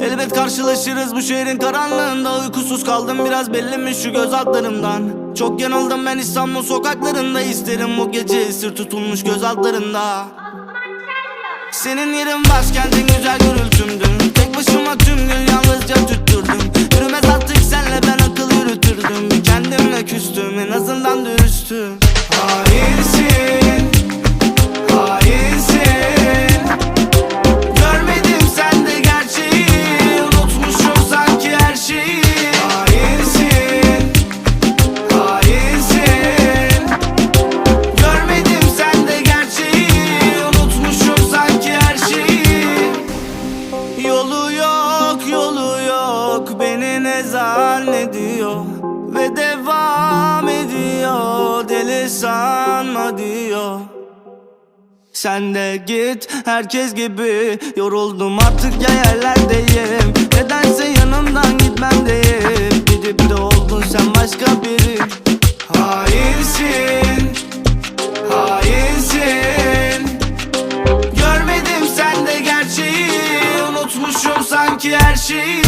Elbet karşılaşırız bu şehrin karanlığında. Uykusuz kaldım biraz belli mi şu göz altlarımdan? Çok yanıldım ben İstanbul sokaklarında. İsterim bu gece esir tutulmuş göz altlarında. Senin yerin başkentin güzel gürültümdün Tek başıma tüm gün yalnızca tüttürdüm yok Beni ne zannediyor Ve devam ediyor Deli sanma diyor. Sen de git herkes gibi Yoruldum artık ya yerlerdeyim. Nedense yanımdan gitmem değil. Gidip de oldun sen başka biri. Hainsin Hainsin. Görmedim sende gerçeği. Unutmuşum sanki her şeyi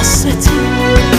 hasretim.